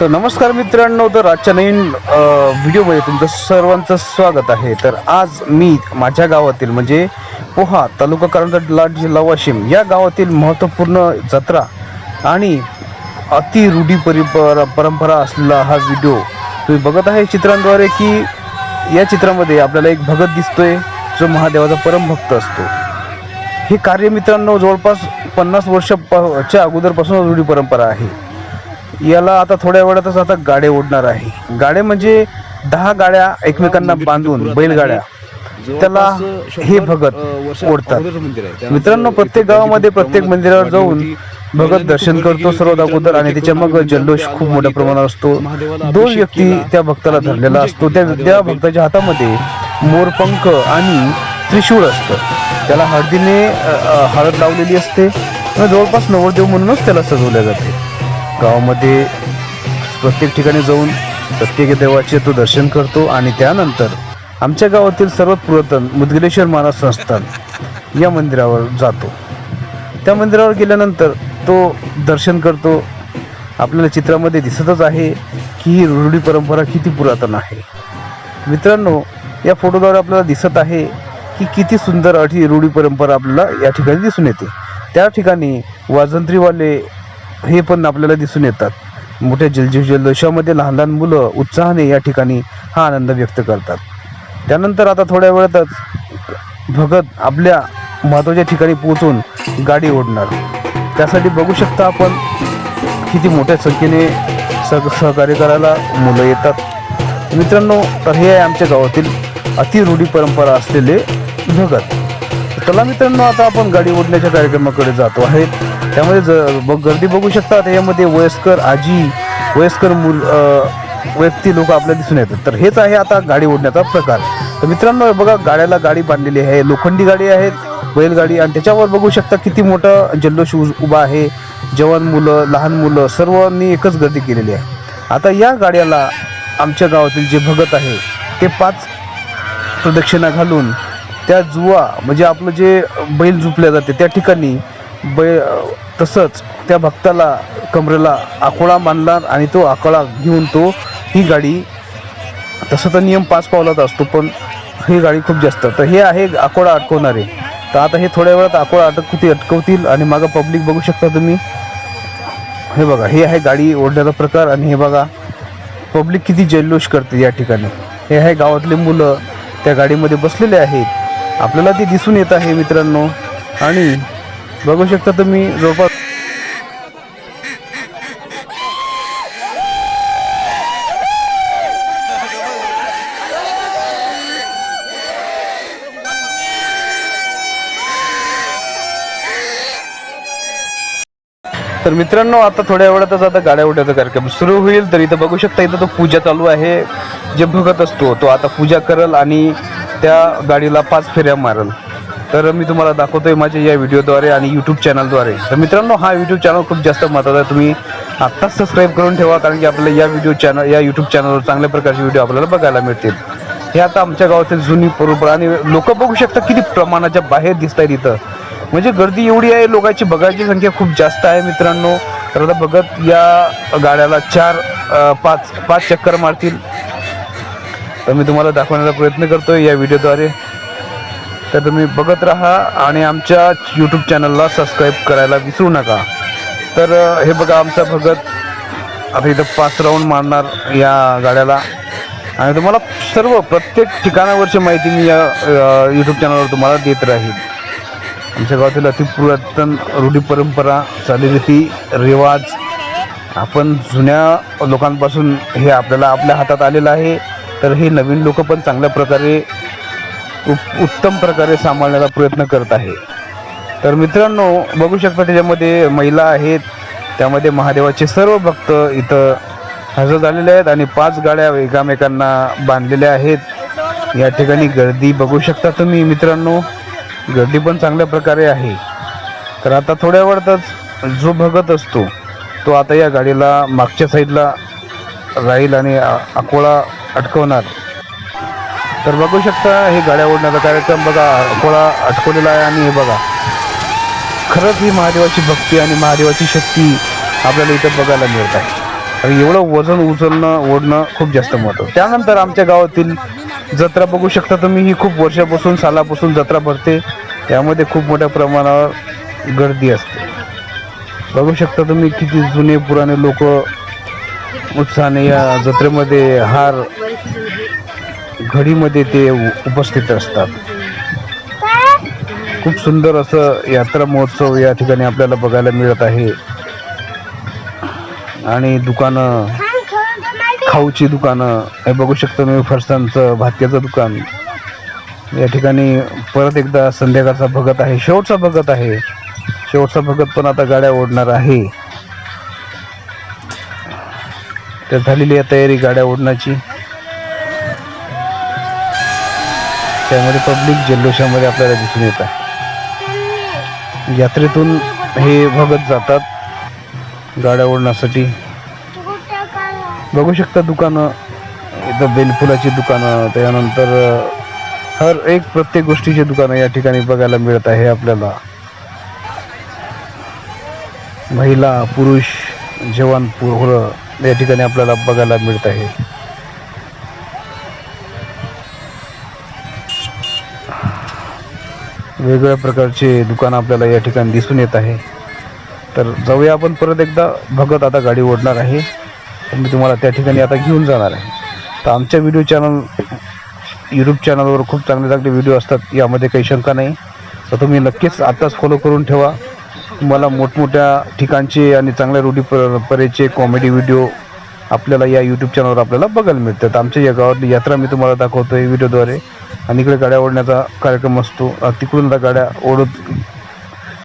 तर नमस्कार मित्रांनो तर आजच्या नवीन व्हिडिओमध्ये तुमचं सर्वांचं स्वागत आहे. तर आज मी माझ्या गावातील म्हणजे पोहा तालुका कारंजा जिल्हा वाशिम या गावातील महत्त्वपूर्ण जत्रा आणि अति रूढी परिपर परंपरा असलेला हा व्हिडिओ तुम्ही बघत आहे चित्रांद्वारे की या चित्रामध्ये आपल्याला एक भगत दिसतोय जो महादेवाचा परमभक्त असतो. हे कार्य मित्रांनो जवळपास पन्नास वर्षाच्या अगोदरपासून रूढी परंपरा आहे. याला आता थोड्या वेळातच आता गाड्या ओढणार आहे. गाड्या म्हणजे दहा गाड्या एकमेकांना बांधून बैलगाड्या. त्याला हे भगत ओढतात. मित्रांनो प्रत्येक गावामध्ये प्रत्येक मंदिरावर जाऊन भगत दर्शन करतो. सर्वात अगोदर आणि त्याच्या मग जल्लोष खूप मोठ्या प्रमाणावर असतो. दोन व्यक्ती त्या भक्ताला धरलेला असतो. त्या त्या भक्ताच्या हातामध्ये मोरपंख आणि त्रिशूळ असतं. त्याला हळदीने हळद लावलेली असते. जवळपास नवरदेव म्हणूनच त्याला सजवल्या जाते. गावामध्ये प्रत्येक ठिकाणी जाऊन प्रत्येक देवाचे तो दर्शन करतो आणि त्यानंतर आमच्या गावातील सर्वात पुरातन मुदगलेश्वर महाराज संस्थान या मंदिरावर जातो. त्या मंदिरावर गेल्यानंतर तो दर्शन करतो. आपल्याला चित्रामध्ये दिसतच आहे की ही रूढी परंपरा किती पुरातन आहे. मित्रांनो या फोटोद्वारे आपल्याला दिसत आहे की किती सुंदर अशी रूढी परंपरा आपल्याला या ठिकाणी दिसून येते. त्या ठिकाणी वाजंत्रीवाले हे पण आपल्याला दिसून येतात. मोठ्या जलजीव जल्लोषामध्ये लहान लहान मुलं उत्साहाने या ठिकाणी हा आनंद व्यक्त करतात. त्यानंतर आता थोड्या वेळातच भगत आपल्या महत्त्वाच्या ठिकाणी पोहोचून गाडी ओढणार. त्यासाठी बघू शकता आपण किती मोठ्या संख्येने सह सहकार्य करायला मुलं येतात. मित्रांनो तर हे आहे आमच्या गावातील अति रूढी परंपरा असलेले भगत. चला मित्रांनो आता आपण गाडी ओढण्याच्या कार्यक्रमाकडे जातो. आहे त्यामध्ये ज गर्दी बघू शकता. त्याच्यामध्ये वयस्कर आजी वयस्कर मुल व्यक्ती लोक आपल्याला दिसून येतात. तर हेच आहे आता गाडी ओढण्याचा प्रकार. तर मित्रांनो बघा गाड्याला गाडी बांधलेली आहे. लोखंडी गाडी आहेत बैलगाडी. आणि त्याच्यावर बघू शकता किती मोठं जल्लोष उज- उभा आहे. जवान मुलं लहान मुलं सर्वांनी एकच गर्दी केलेली आहे. आता या गाड्याला आमच्या गावातील जे भगत आहे ते पाच प्रदक्षिणा घालून त्या जुवा म्हणजे आपलं जे बैल झुपल्या जाते त्या ठिकाणी बै तसंच त्या भक्ताला कमरेला आकोळा मानला आणि तो आकोळा घेऊन तो ही गाडी तसं तर नियम पाच पावलाचा असतो पण ही गाडी खूप जास्त. तर हे आहे आकोळा अटकवणारे. तर आता हे थोड्या वेळात आकोळा अटकवतील अटकवतील आणि मागं पब्लिक बघू शकता तुम्ही. हे बघा हे आहे गाडी ओढण्याचा प्रकार आणि हे बघा पब्लिक किती जल्लोष करते या ठिकाणी. हे आहे गावातले मुलं त्या गाडीमध्ये बसलेले आहेत. आपल्याला ते दिसून येत आहे मित्रांनो. आणि बघू शकता तुम्ही जवळपास तर मित्रांनो आता थोड्या वेळातच आता गाड्या उड्याचा कार्यक्रम सुरू होईल. तर इथं बघू शकता इथं तो पूजा चालू आहे. जे भगत असतो तो आता पूजा करल आणि त्या गाडीला पाच फेऱ्या मारल. तर मी तुम्हाला दाखवतोय माझ्या या व्हिडिओद्वारे आणि यूट्यूब चॅनलद्वारे तर मित्रांनो हा यूट्यूब चॅनल खूप जास्त महत्त्वाचा आहे. तुम्ही आत्ताच सबस्क्राईब करून ठेवा कारण की आपल्याला या व्हिडिओ चॅनल या यूट्यूब चॅनलवर चांगल्या प्रकारचे व्हिडिओ आपल्याला बघायला मिळतील. हे आता आमच्या गावातील जुनी परंपरा आणि लोक बघू शकतात किती प्रमाणाच्या बाहेर दिसत आहेत इथं. म्हणजे गर्दी एवढी आहे लोकांची बघायची संख्या खूप जास्त आहे मित्रांनो. तर आता बघत या गाड्याला चार पाच पाच चक्कर मारतील. तर मी तुम्हाला दाखवण्याचा प्रयत्न करतोय या व्हिडिओद्वारे तर तुम्ही बघत राहा आणि आमच्या यूट्यूब चॅनलला सबस्क्राईब करायला विसरू नका. तर हे बघा आमचा भगत. आता इथं पाच राऊंड मारणार या गाड्याला. आणि तुम्हाला सर्व प्रत्येक ठिकाणावरची माहिती मी या यूट्यूब चॅनलवर तुम्हाला देत राहील. आमच्या गावातील अति पुरातन रूढी परंपरा चालीरीती रिवाज. आपण जुन्या लोकांपासून हे आपल्याला आपल्या हातात आलेलं आहे. तर हे नवीन लोक पण चांगल्या प्रकारे उत्तम प्रकारे सांभाळण्याचा प्रयत्न करत आहे. तर मित्रांनो बघू शकता त्याच्यामध्ये महिला आहेत. त्यामध्ये महादेवाचे सर्व भक्त इथं हजर झालेले आहेत आणि पाच गाड्या एकामेकांना बांधलेल्या आहेत. या ठिकाणी गर्दी बघू शकता तुम्ही मित्रांनो. गर्दी पण चांगल्या प्रकारे आहे. तर आता थोड्या वेळातच जो भगत असतो तो आता या गाडीला मागच्या साईडला राहील आणि अकोळा अटकवणार. तर बघू शकता हे गाड्या ओढण्याचा कार्यक्रम बघा. अकोळा अटकवलेला आहे आणि हे बघा. खरंच ही महादेवाची भक्ती आणि महादेवाची शक्ती आपल्याला इथं बघायला मिळत आहे. आणि एवढं वजन उचलणं ओढणं खूप जास्त महत्त्व त्यानंतर आमच्या गावातील जत्रा बघू शकता तुम्ही. ही खूप वर्षापासून सालापासून जत्रा भरते. त्यामध्ये खूप मोठ्या प्रमाणावर गर्दी असते. बघू शकता तुम्ही किती जुने पुराणे लोक उत्साहाने या जत्रेमध्ये हार घडीमध्ये ते उ- उपस्थित असतात. खूप सुंदर असं यात्रा महोत्सव या ठिकाणी आपल्याला बघायला मिळत आहे. आणि दुकानं खाऊची दुकानं हे बघू शकतो मी फरसांचं भात्याचं दुकान. या ठिकाणी परत एकदा संध्याकाळचा भगत आहे शेवटचा भगत आहे. शेवटचा भगत पण आता गाड्या ओढणार आहे. तर झालेली आहे तयारी गाड्या ओढण्याची. त्यामध्ये पब्लिक जल्लोषामध्ये आपल्याला दिसून येत आहे. यात्रेतून हे भगत जातात गाड्या ओढण्यासाठी. बघू शकता दुकानं इथं बेलफुलाची दुकानं त्यानंतर हर एक प्रत्येक गोष्टीची दुकानं या ठिकाणी बघायला मिळत आहे आपल्याला. महिला पुरुष जवान पोरं या ठिकाणी आपल्याला बघायला मिळत आहे. वेगवेगळ्या प्रकारचे दुकानं आपल्याला या ठिकाणी दिसून येत आहे. तर जाऊया आपण परत एकदा. भगत आता गाडी ओढणार आहे. तर मी तुम्हाला त्या ठिकाणी आता घेऊन जाणार आहे. तर आमच्या व्हिडिओ चॅनल यूट्यूब चॅनलवर खूप चांगले चांगले व्हिडिओ असतात. यामध्ये काही शंका नाही. तर तुम्ही नक्कीच आत्ताच फॉलो करून ठेवा. तुम्हाला मोठमोठ्या ठिकाणचे आणि चांगल्या रूढी परंपरेचे कॉमेडी व्हिडिओ आपल्याला या यूट्यूब चॅनलवर आपल्याला बघायला मिळतात. आमच्या या गावातली यात्रा मी तुम्हाला दाखवतो आहे व्हिडिओद्वारे आणि इकडे गाड्या ओढण्याचा कार्यक्रम असतो. तिकडून आता गाड्या ओढत